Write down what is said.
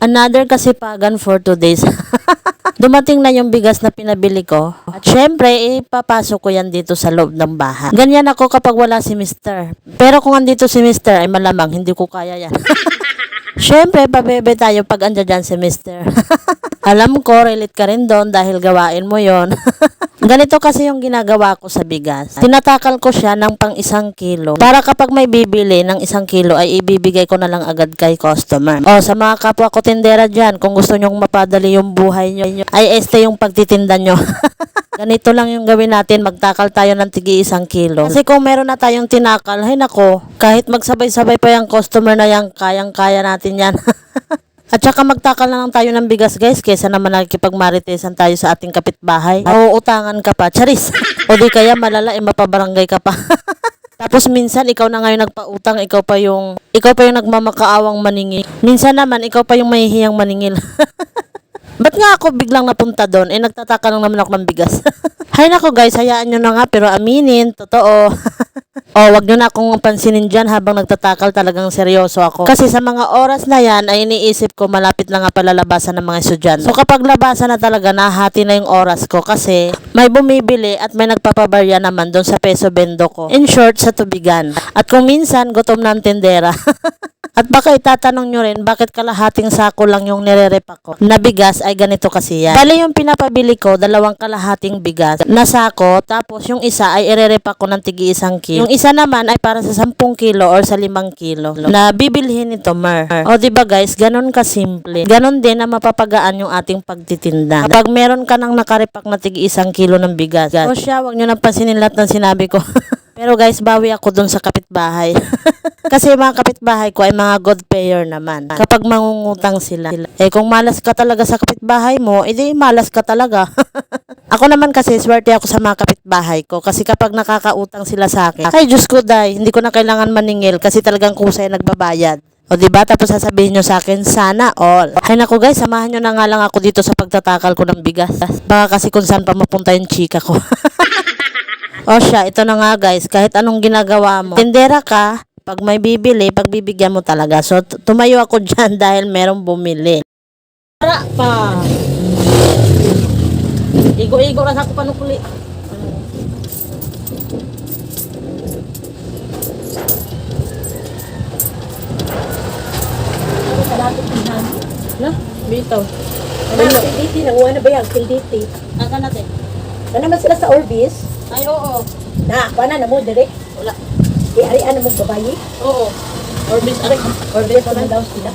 Another kasipagan for two days. Dumating na yung bigas na pinabili ko. At syempre, ipapasok ko yan dito sa loob ng bahay. Ganyan ako kapag wala si Mr. Pero kung andito si Mr. ay malamang hindi ko kaya yan. Syempre, pabebe tayo pag andyan dyan si Mr. Alam ko, relate ka rin doon dahil gawain mo yon. Ganito kasi yung ginagawa ko sa bigas. Tinatakal ko siya ng pang isang kilo. Para kapag may bibili ng isang kilo ay ibibigay ko na lang agad kay customer. O sa mga kapwa ko tindera dyan, kung gusto nyong mapadali yung buhay nyo, ay este yung pagtitinda nyo. Ganito lang yung gawin natin, magtakal tayo ng tigi isang kilo. Kasi kung meron na tayong tinakal, ay nako, kahit magsabay-sabay pa yung customer na yan, kayang-kaya natin yan. At saka magtakal na lang tayo ng bigas guys, kesa naman nakikipagmaritesan tayo sa ating kapitbahay. Nauutangan ka pa, charis. o di kaya malala, eh, mapabarangay ka pa. Tapos minsan ikaw na ngayon nagpautang, ikaw pa yung ikaw pa yung nagmamakaawang maningil. Minsan naman ikaw pa yung mahihiyang maningil. Ba't nga ako biglang napunta doon? Eh, nagtataka lang naman ako ng bigas. Hay nako guys, hayaan nyo na nga, pero aminin, totoo. Oh, wag nyo na akong pansinin dyan habang nagtatakal talagang seryoso ako. Kasi sa mga oras na yan, ay iniisip ko malapit na nga palalabasan ng mga estudyante. So kapag labasan na talaga, nahati na yung oras ko kasi may bumibili at may nagpapabarya naman doon sa peso bendo ko. In short, sa tubigan. At kung minsan, gutom na ang tendera. At baka itatanong nyo rin, bakit kalahating sako lang yung nirerepa ko? Na bigas ay ganito kasi yan. Bali yung pinapabili ko, dalawang kalahating bigas na sako, tapos yung isa ay irerepa ko ng tigi isang kilo. Yung isa naman ay para sa 10 kilo or sa 5 kilo na bibilhin nito mer. O di ba guys, ganun ka simple. Ganun din na mapapagaan yung ating pagtitinda. Pag meron ka nang nakarepak na tigi isang kilo ng bigas, o siya, wag nyo nang pansinin lahat ng sinabi ko. Pero guys, bawi ako dun sa kapitbahay. Kasi mga kapitbahay ko ay mga good payer naman. Kapag mangungutang sila. Eh kung malas ka talaga sa kapitbahay mo, edi malas ka talaga. ako naman kasi swerte ako sa mga kapitbahay ko. Kasi kapag nakakautang sila sa akin, ay Diyos ko day, hindi ko na kailangan maningil kasi talagang kusay nagbabayad. O di ba Tapos sasabihin nyo sa akin, sana all. Ay naku guys, samahan nyo na nga lang ako dito sa pagtatakal ko ng bigas. Baka kasi kung saan pa mapunta yung chika ko. O siya, ito na nga guys, kahit anong ginagawa mo. Tindera ka, pag may bibili, pagbibigyan mo talaga. So, tumayo ako dyan dahil merong bumili. Para pa. Igo-igo lang ako panukuli. Na, bitaw. Ano, KDT, nanguha na ba yan? KDT. Aka natin. Na naman sila sa Orbis. Ay, oo. Na, kuha na na mo, direct. Wala. Di, arian na mo babayi. Oo. Orbis, aray. Orbis na daw sila.